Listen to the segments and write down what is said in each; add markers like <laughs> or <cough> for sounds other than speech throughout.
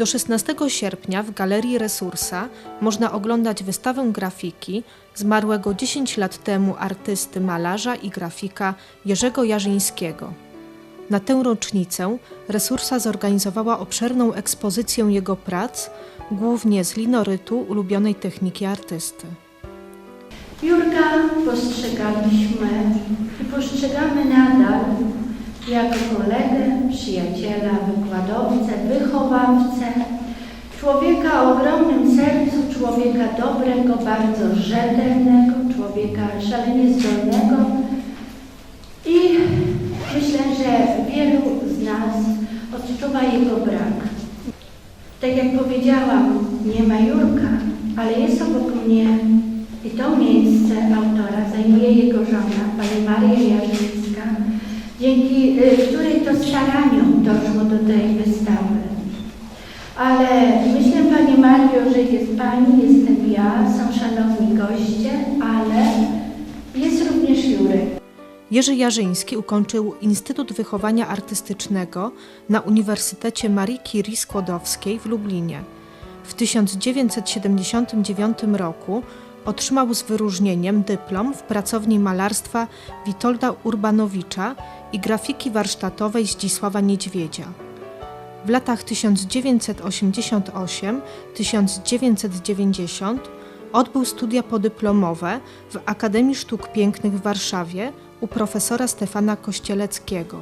Do 16 sierpnia w Galerii Resursa można oglądać wystawę grafiki zmarłego 10 lat temu artysty, malarza i grafika Jerzego Jarzyńskiego. Na tę rocznicę Resursa zorganizowała obszerną ekspozycję jego prac, głównie z linorytu ulubionej techniki artysty. Jurka postrzegaliśmy i postrzegamy nadal jako kolegę, przyjaciela, wykładowcę, wychowawcę, człowieka o ogromnym sercu, człowieka dobrego, bardzo rzetelnego, człowieka szalenie zdolnego i myślę, że wielu z nas odczuwa jego brak. Tak jak powiedziałam, nie ma Jurka, ale jest obok mnie i to miejsce autora zajmuje jego żona, pani Maria Jarzyńska, dzięki y, której to staraniom doszło do tej wystawy. Ale myślę, Pani Mario, że jest Pani, jestem ja, są szanowni goście, ale jest również Jurek. Jerzy Jarzyński ukończył Instytut Wychowania Artystycznego na Uniwersytecie Marii Curie Skłodowskiej w Lublinie. W 1979 roku otrzymał z wyróżnieniem dyplom w pracowni malarstwa Witolda Urbanowicza i grafiki warsztatowej Zdzisława Niedźwiedzia. W latach 1988-1990 odbył studia podyplomowe w Akademii Sztuk Pięknych w Warszawie u profesora Stefana Kościeleckiego.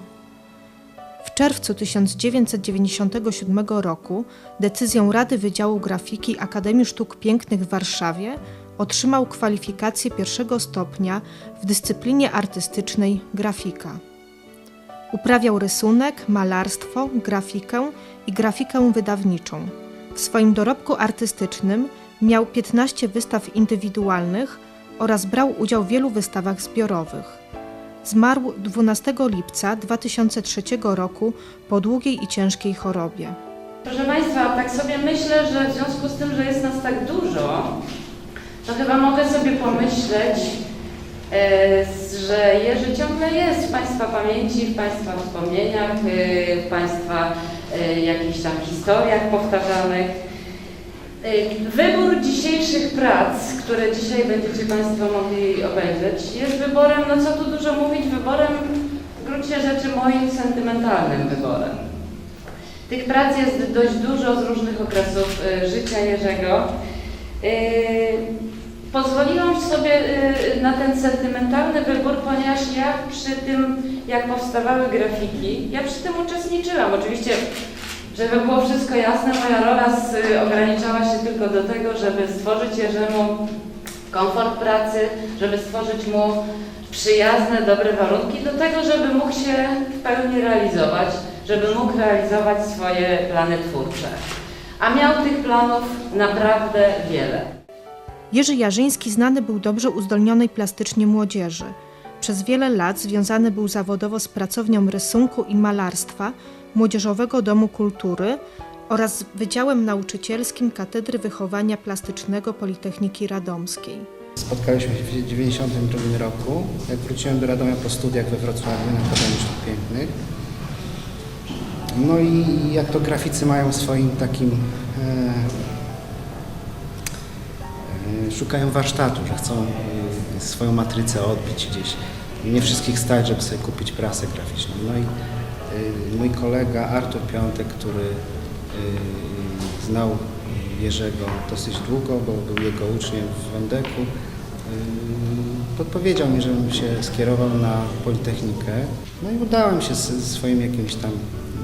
W czerwcu 1997 roku decyzją Rady Wydziału Grafiki Akademii Sztuk Pięknych w Warszawie otrzymał kwalifikację pierwszego stopnia w dyscyplinie artystycznej grafika. Uprawiał rysunek, malarstwo, grafikę i grafikę wydawniczą. W swoim dorobku artystycznym miał 15 wystaw indywidualnych oraz brał udział w wielu wystawach zbiorowych. Zmarł 12 lipca 2003 roku po długiej i ciężkiej chorobie. Proszę Państwa, tak sobie myślę, że w związku z tym, że jest nas tak dużo, to chyba mogę sobie pomyśleć, e, że Jerzy ciągle jest w Państwa pamięci, w Państwa wspomnieniach, e, w Państwa e, jakichś tam historiach powtarzanych. Wybór dzisiejszych prac, które dzisiaj będziecie Państwo mogli obejrzeć, jest wyborem, no co tu dużo mówić, wyborem w gruncie rzeczy moim sentymentalnym wyborem. Tych prac jest dość dużo z różnych okresów życia Jerzego. Pozwoliłam sobie y, na ten sentymentalny wybór, ponieważ ja przy tym, jak powstawały grafiki, ja przy tym uczestniczyłam. Oczywiście, żeby było wszystko jasne, moja rola z, y, ograniczała się tylko do tego, żeby stworzyć Jerzemu komfort pracy, żeby stworzyć mu przyjazne, dobre warunki do tego, żeby mógł się w pełni realizować, żeby mógł realizować swoje plany twórcze. A miał tych planów naprawdę wiele. Jerzy Jarzyński znany był dobrze uzdolnionej plastycznie młodzieży. Przez wiele lat związany był zawodowo z pracownią rysunku i malarstwa Młodzieżowego Domu Kultury oraz Wydziałem Nauczycielskim Katedry Wychowania Plastycznego Politechniki Radomskiej. Spotkaliśmy się w 1992 roku, jak wróciłem do Radomia po studiach we Wrocławiu na Akademii Sztuk Pięknych. No i jak to graficy mają swoim takim... Szukają warsztatu, że chcą e, swoją matrycę odbić gdzieś. Nie wszystkich stać, żeby sobie kupić prasę graficzną. No i e, mój kolega Artur Piątek, który e, znał Jerzego dosyć długo, bo był jego uczniem w Wendeku, podpowiedział mi, żebym się skierował na Politechnikę. No i udałem się ze swoim jakimś tam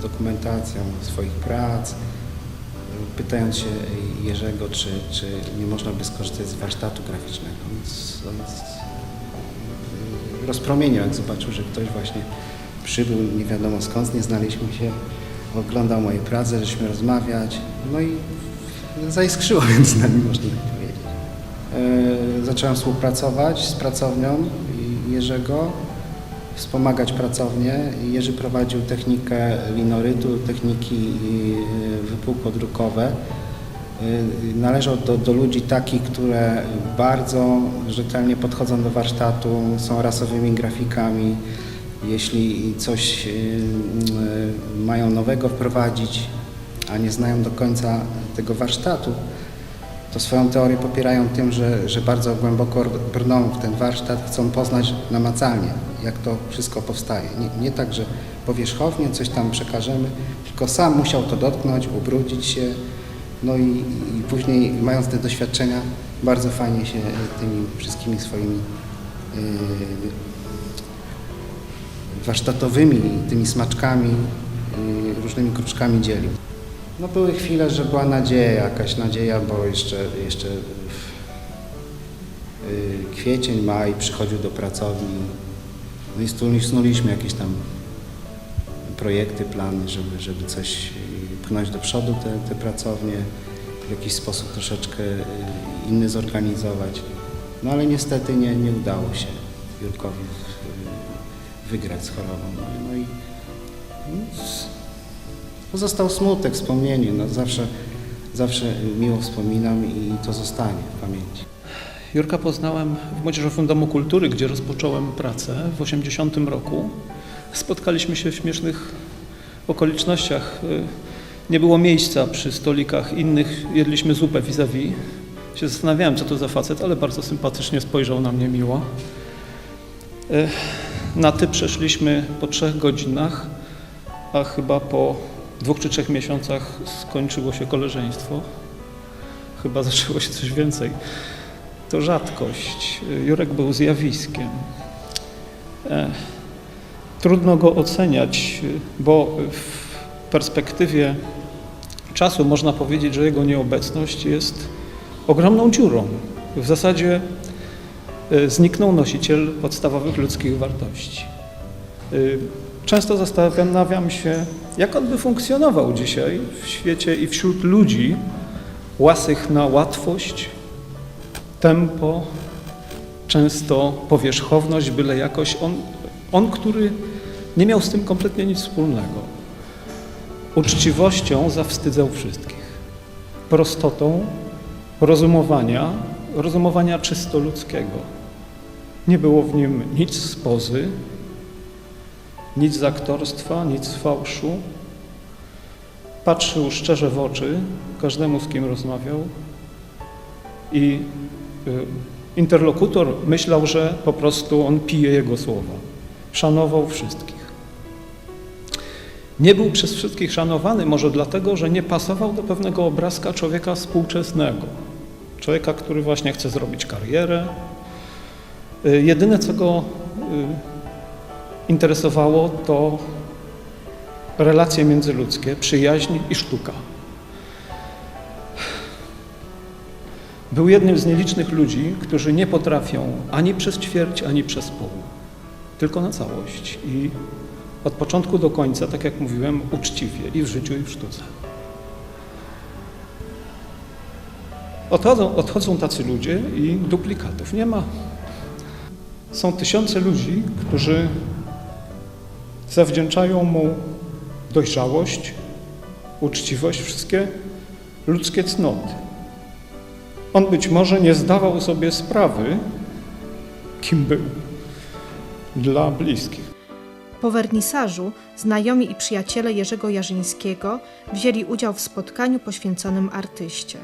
dokumentacją swoich prac, pytając się Jerzego, czy, czy nie można by skorzystać z warsztatu graficznego. Więc on yy, rozpromieniał, jak zobaczył, że ktoś właśnie przybył, nie wiadomo skąd, nie znaliśmy się, oglądał moje prace, żeśmy rozmawiać, no i zaiskrzyło <laughs> między nami, można tak powiedzieć. E, Zacząłem współpracować z pracownią Jerzego, wspomagać pracownię. Jerzy prowadził technikę linorytu, techniki e, wypukło-drukowe. Y, należał do, do ludzi takich, które bardzo rzetelnie podchodzą do warsztatu, są rasowymi grafikami. Jeśli coś y, y, mają nowego wprowadzić, a nie znają do końca tego warsztatu, to swoją teorię popierają tym, że, że bardzo głęboko brną w ten warsztat, chcą poznać namacalnie, jak to wszystko powstaje. Nie, nie tak, że powierzchownie coś tam przekażemy, tylko sam musiał to dotknąć, ubrudzić się, no i, i później mając te doświadczenia, bardzo fajnie się tymi wszystkimi swoimi yy, warsztatowymi, tymi smaczkami, yy, różnymi kruczkami dzielił. No były chwile, że była nadzieja, jakaś nadzieja, bo jeszcze, jeszcze yy, kwiecień, maj przychodził do pracowni. No i snuliśmy jakieś tam projekty, plany, żeby, żeby coś pchnąć do przodu te, te pracownie, w jakiś sposób troszeczkę yy, inny zorganizować. No ale niestety nie, nie udało się Jurkowi wygrać z chorobą. No, no i no, Pozostał smutek, wspomnienie. No, zawsze, zawsze miło wspominam i to zostanie w pamięci. Jurka poznałem w Młodzieżowym Domu Kultury, gdzie rozpocząłem pracę w 80 roku. Spotkaliśmy się w śmiesznych okolicznościach. Nie było miejsca przy stolikach innych, jedliśmy zupę vis-a-vis. Się zastanawiałem, co to za facet, ale bardzo sympatycznie spojrzał na mnie miło. Na ty przeszliśmy po trzech godzinach, a chyba po dwóch czy trzech miesiącach skończyło się koleżeństwo. Chyba zaczęło się coś więcej to rzadkość. Jurek był zjawiskiem. Trudno go oceniać, bo w perspektywie czasu można powiedzieć, że jego nieobecność jest ogromną dziurą. W zasadzie e, zniknął nosiciel podstawowych ludzkich wartości. E, Często zastanawiam się, jak on by funkcjonował dzisiaj w świecie i wśród ludzi łasych na łatwość, tempo, często powierzchowność, byle jakoś. On, on, który nie miał z tym kompletnie nic wspólnego. Uczciwością zawstydzał wszystkich. Prostotą rozumowania, rozumowania czysto ludzkiego. Nie było w nim nic z pozy, nic z aktorstwa, nic z fałszu. Patrzył szczerze w oczy każdemu, z kim rozmawiał, i y, interlokutor myślał, że po prostu on pije jego słowa. Szanował wszystkich. Nie był przez wszystkich szanowany, może dlatego, że nie pasował do pewnego obrazka człowieka współczesnego. Człowieka, który właśnie chce zrobić karierę. Y, Jedyne, co go y, interesowało, to relacje międzyludzkie, przyjaźń i sztuka. Był jednym z nielicznych ludzi, którzy nie potrafią ani przez ćwierć, ani przez pół, tylko na całość. I od początku do końca, tak jak mówiłem, uczciwie i w życiu, i w sztuce. Odchodzą, odchodzą tacy ludzie i duplikatów nie ma. Są tysiące ludzi, którzy zawdzięczają mu dojrzałość, uczciwość, wszystkie ludzkie cnoty. On być może nie zdawał sobie sprawy, kim był dla bliskich. Po wernisażu znajomi i przyjaciele Jerzego Jarzyńskiego wzięli udział w spotkaniu poświęconym artyście.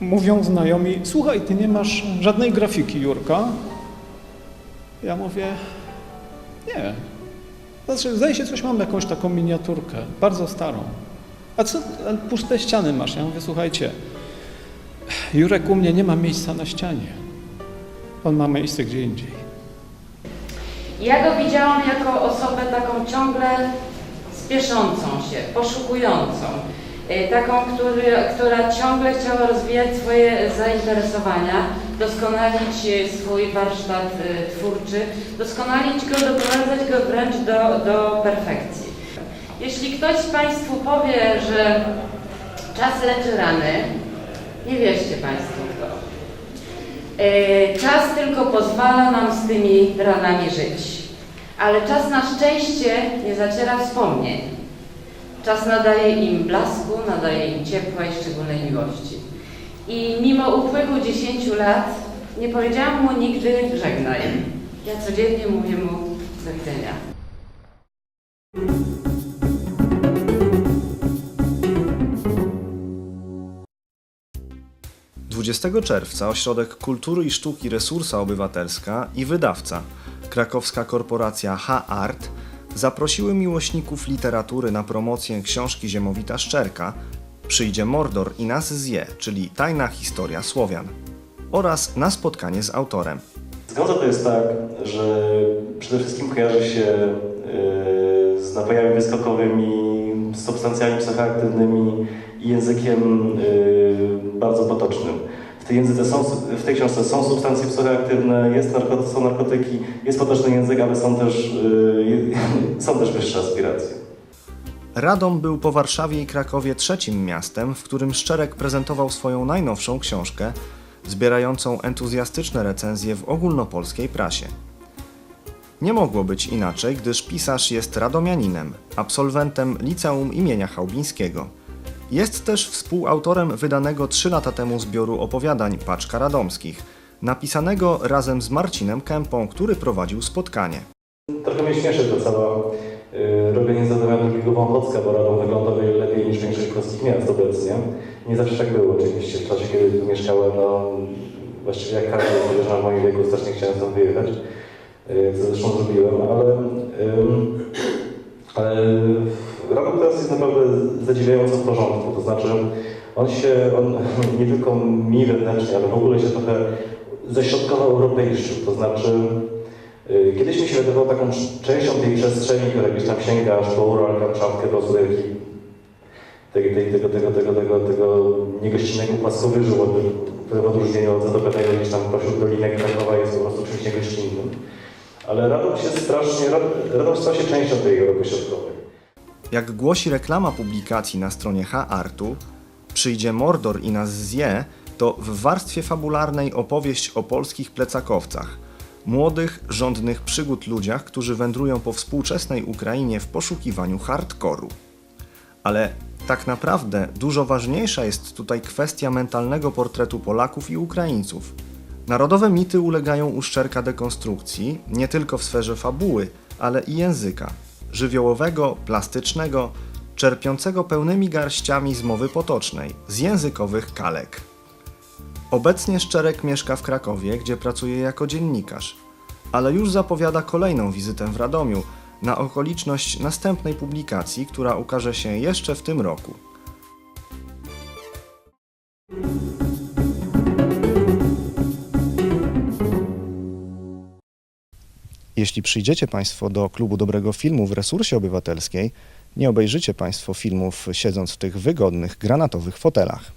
Mówią znajomi, słuchaj, ty nie masz żadnej grafiki, Jurka. Ja mówię, nie. Znaczy, zdaje się, coś mam, jakąś taką miniaturkę, bardzo starą. A co, puste ściany masz? Ja mówię, słuchajcie, Jurek u mnie nie ma miejsca na ścianie. On ma miejsce gdzie indziej. Ja go widziałam jako osobę taką ciągle spieszącą się, poszukującą, y, taką, który, która ciągle chciała rozwijać swoje zainteresowania, doskonalić y, swój warsztat y, twórczy, doskonalić go, doprowadzać go wręcz do, do perfekcji. Jeśli ktoś z Państwu powie, że czas leczy rany, nie wierzcie Państwo Czas tylko pozwala nam z tymi ranami żyć, ale czas na szczęście nie zaciera wspomnień. Czas nadaje im blasku, nadaje im ciepła i szczególnej miłości. I mimo upływu 10 lat nie powiedziałam mu nigdy żegnaj. Ja codziennie mówię mu do widzenia. 20 czerwca Ośrodek Kultury i Sztuki Resursa Obywatelska i wydawca, krakowska korporacja H-Art, zaprosiły miłośników literatury na promocję książki Ziemowita Szczerka Przyjdzie Mordor i nas zje, czyli tajna historia Słowian, oraz na spotkanie z autorem. Zgoda to jest tak, że przede wszystkim kojarzy się z napojami wyskokowymi, substancjami psychoaktywnymi i językiem yy, bardzo potocznym. W tej, są, w tej książce są substancje psychoaktywne, jest narko, są narkotyki, jest potoczny język, ale są też, yy, <laughs> są też wyższe aspiracje. Radom był po Warszawie i Krakowie trzecim miastem, w którym Szczerek prezentował swoją najnowszą książkę, zbierającą entuzjastyczne recenzje w ogólnopolskiej prasie. Nie mogło być inaczej, gdyż pisarz jest radomianinem, absolwentem liceum imienia Chałbińskiego. Jest też współautorem wydanego trzy lata temu zbioru opowiadań Paczka Radomskich, napisanego razem z Marcinem Kępą, który prowadził spotkanie. Trochę mnie śmieszy to całe yy, robienie zadawania drugiego wąchocka, bo Radom wygląda lepiej niż większość polskich miast obecnie. Nie zawsze tak było oczywiście. W czasie, kiedy tu mieszkałem, no właściwie jak każdy podejrzewam w moim wieku strasznie chciałem stąd wyjechać, zresztą zrobiłem, ale, ale teraz jest naprawdę zadziwiająco w porządku. To znaczy on się, on <laughs> nie tylko mi wewnętrznie, ale w ogóle się trochę ześrodkowo europejszczył. To znaczy Y, Kiedyś mi się wydawało taką częścią tej przestrzeni, która gdzieś tam sięga aż po Ural, Kamczatkę, taki, tej, tej, tego, tego, tego, tego, tego niegościnnego płaskowyżu, w odróżnieniu od zatopenego gdzieś tam pośród dolinek Krakowa jest po prostu czymś niegościnnym. Ale Radom się strasznie, Radom stał się częścią tej Europy Środkowej. Jak głosi reklama publikacji na stronie H-Artu, Przyjdzie Mordor i nas zje, to w warstwie fabularnej opowieść o polskich plecakowcach, młodych, żądnych przygód ludziach, którzy wędrują po współczesnej Ukrainie w poszukiwaniu hardkoru. Ale tak naprawdę dużo ważniejsza jest tutaj kwestia mentalnego portretu Polaków i Ukraińców. Narodowe mity ulegają uszczelka dekonstrukcji nie tylko w sferze fabuły, ale i języka żywiołowego, plastycznego, czerpiącego pełnymi garściami z mowy potocznej, z językowych kalek. Obecnie Szczerek mieszka w Krakowie, gdzie pracuje jako dziennikarz, ale już zapowiada kolejną wizytę w Radomiu na okoliczność następnej publikacji, która ukaże się jeszcze w tym roku. Jeśli przyjdziecie Państwo do Klubu Dobrego Filmu w Resursie Obywatelskiej, nie obejrzycie Państwo filmów siedząc w tych wygodnych, granatowych fotelach.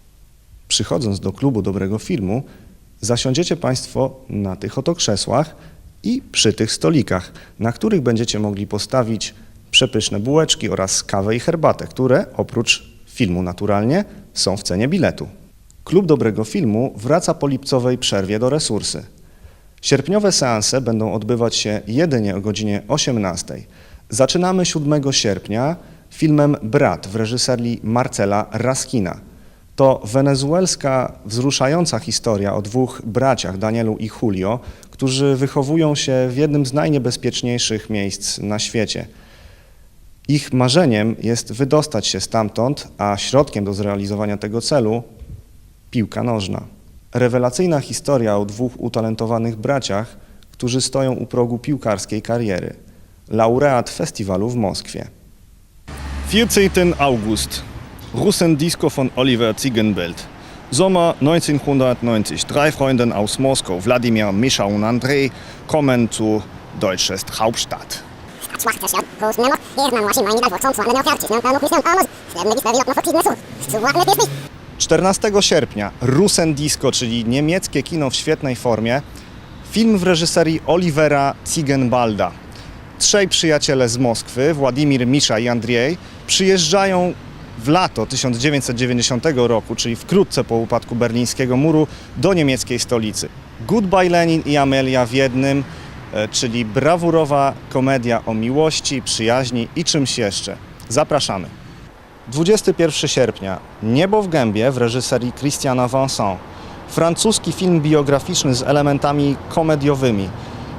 Przychodząc do Klubu Dobrego Filmu, zasiądziecie Państwo na tych oto krzesłach i przy tych stolikach, na których będziecie mogli postawić przepyszne bułeczki oraz kawę i herbatę, które oprócz filmu naturalnie są w cenie biletu. Klub Dobrego Filmu wraca po lipcowej przerwie do resursy. Sierpniowe seanse będą odbywać się jedynie o godzinie 18. Zaczynamy 7 sierpnia filmem Brat w reżyserii Marcela Raskina. To wenezuelska, wzruszająca historia o dwóch braciach, Danielu i Julio, którzy wychowują się w jednym z najniebezpieczniejszych miejsc na świecie. Ich marzeniem jest wydostać się stamtąd, a środkiem do zrealizowania tego celu piłka nożna. Rewelacyjna historia o dwóch utalentowanych braciach, którzy stoją u progu piłkarskiej kariery. Laureat festiwalu w Moskwie. 14. August. Russendisco von Oliver Ziegenbelt. Sommer 1990. Drei Freunde aus Moskau, Wladimir, Mischa und Andrei, kommen zu Deutsches Hauptstadt. 14 sierpnia Russendisco, czyli niemieckie kino w świetnej formie, film w reżyserii Olivera Ziegenbalda. Trzej przyjaciele z Moskwy, Władimir, Misza i Andrzej, przyjeżdżają w lato 1990 roku, czyli wkrótce po upadku berlińskiego muru, do niemieckiej stolicy. Goodbye Lenin i Amelia w jednym, e, czyli brawurowa komedia o miłości, przyjaźni i czymś jeszcze. Zapraszamy. 21 sierpnia. Niebo w gębie w reżyserii Christiana Vincent. Francuski film biograficzny z elementami komediowymi,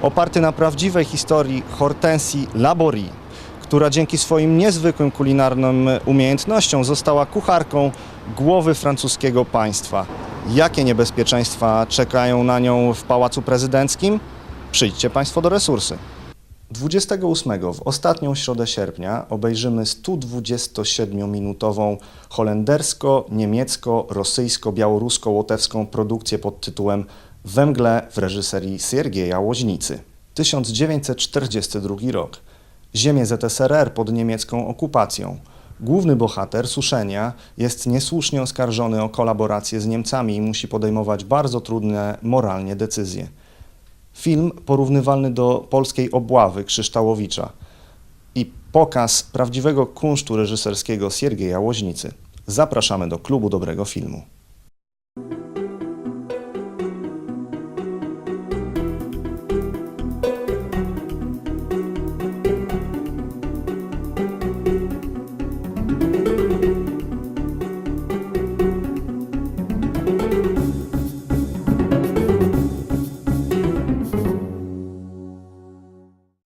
oparty na prawdziwej historii Hortensii Laborie, która dzięki swoim niezwykłym kulinarnym umiejętnościom została kucharką głowy francuskiego państwa. Jakie niebezpieczeństwa czekają na nią w Pałacu Prezydenckim? Przyjdźcie Państwo do resursy. 28 w ostatnią środę sierpnia obejrzymy 127-minutową holendersko-niemiecko-rosyjsko-białorusko-łotewską produkcję pod tytułem We mgle w reżyserii Siergieja Łoźnicy. 1942 rok. Ziemie ZSRR pod niemiecką okupacją. Główny bohater Suszenia jest niesłusznie oskarżony o kolaborację z Niemcami i musi podejmować bardzo trudne moralnie decyzje. Film porównywalny do polskiej obławy Krzyształowicza i pokaz prawdziwego kunsztu reżyserskiego Siergieja Łoźnicy. Zapraszamy do klubu dobrego filmu.